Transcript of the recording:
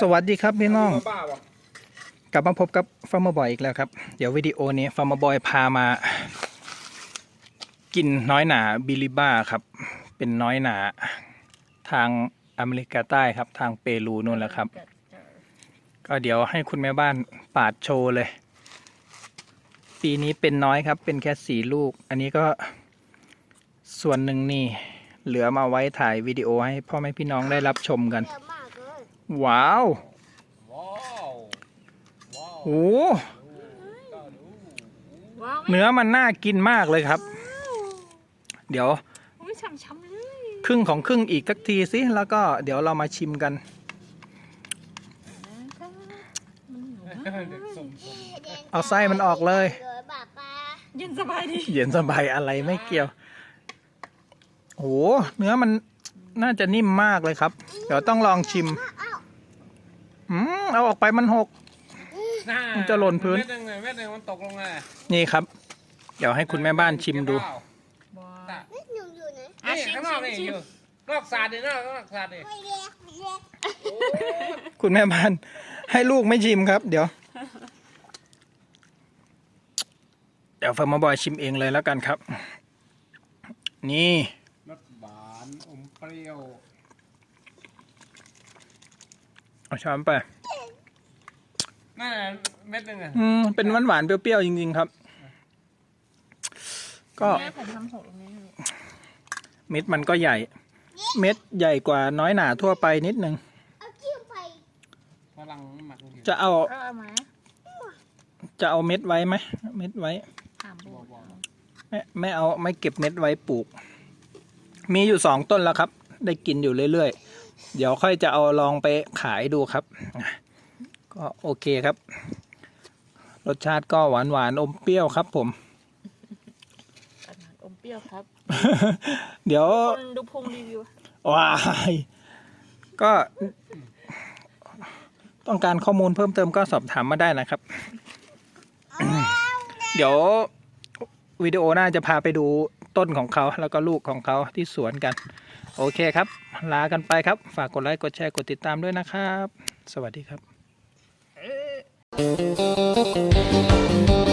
สวัสดีครับพี่น้อง กลับมาพบกับฟาร์มบอยอีกแล้วครับ เดี๋ยววิดีโอนี้ฟาร์มบอยพามา กินน้อยหนาบิลิบ้าครับ เป็นน้อยหนาทางอเมริกาใต้ครับ ทางเปรูนู่นแหละครับ ก็เดี๋ยวให้คุณแม่บ้านปาดโชว์เลย ปีนี้เป็นน้อยครับ เป็นแค่สี่ลูก อันนี้ก็ส่วนหนึ่งนี่ เหลือมาไว้ถ่ายวิดีโอให้พ่อแม่พี่น้องได้รับชมกัน ว้าวว้าวว้าว โอ้ก็ดูว้าวเนื้อมันน่ากินมากเลยครับ เดี๋ยวอุ้ยช้ำๆเลยครึ่งของครึ่งอีกสักทีสิ แล้วก็เดี๋ยวเรามาชิมกันเด็กสุ่มเอาไส้มันออกเลยเลยป้าป้าเย็นสบายดี เย็นสบายอะไรไม่เกี่ยวโอ้โหเนื้อมันน่าจะนิ่มมากเลยครับ เดี๋ยวต้องลองชิม อืมเอาออกไปมันหกน่ามันจะหล่นพื้น เม็ดหนึ่งเลยเม็ดหนึ่งมันตกลงเลยนี่ครับ เดี๋ยวให้คุณแม่บ้านชิมดูว้าวนิดหนึ่งอยู่ไหนนี่ข้างนอกนี่อยู่นอกสาดดินอกนอกสาดดิไม่เล็กไม่เล็กคุณแม่บ้าน ให้ลูกไม่ชิมครับ เดี๋ยว เดี๋ยวฟาร์มบอยชิมเองเลยแล้วกันครับ นี่ รสหวานอมเปรี้ยว เอาช้อนไปนั่นน่ะเม็ดหนึ่งอะอืมเป็นหวานหวานๆเปรี้ยวๆจริง ๆ ครับ ก็แม่ผมทำหกตรงนี้เม็ดมันก็ใหญ่ เม็ดใหญ่กว่าน้อยหนาทั่วไปนิดนึงเอาจิ้มไปฝรั่งหมักอยู่จะเอา ก็เอามาจะเอาเม็ดไว้ไหมเม็ดไว้ ถามโบดไม่ไม่เอาไม่เก็บเม็ดไว้ปลูก มีอยู่สองต้นแล้วครับ ได้กินอยู่เรื่อยๆ เดี๋ยวค่อยจะเอาลองไปขายดูครับ ก็โอเคครับ รสชาติก็หวานหวานๆอมเปรี้ยวครับ ผมอาหารอมเปรี้ยวครับ เดี๋ยวคนดูพงรีวิวว้ายก็ ต้องการข้อมูลเพิ่มเติมก็สอบถามมาได้นะครับ เดี๋ยววิดีโอหน้าจะพาไปดูต้นของเขาแล้วก็ลูกของเขาที่สวนกัน โอเคครับ ลากันไปครับ ฝากกดไลค์ กดแชร์ กดติดตามด้วยนะครับ สวัสดีครับ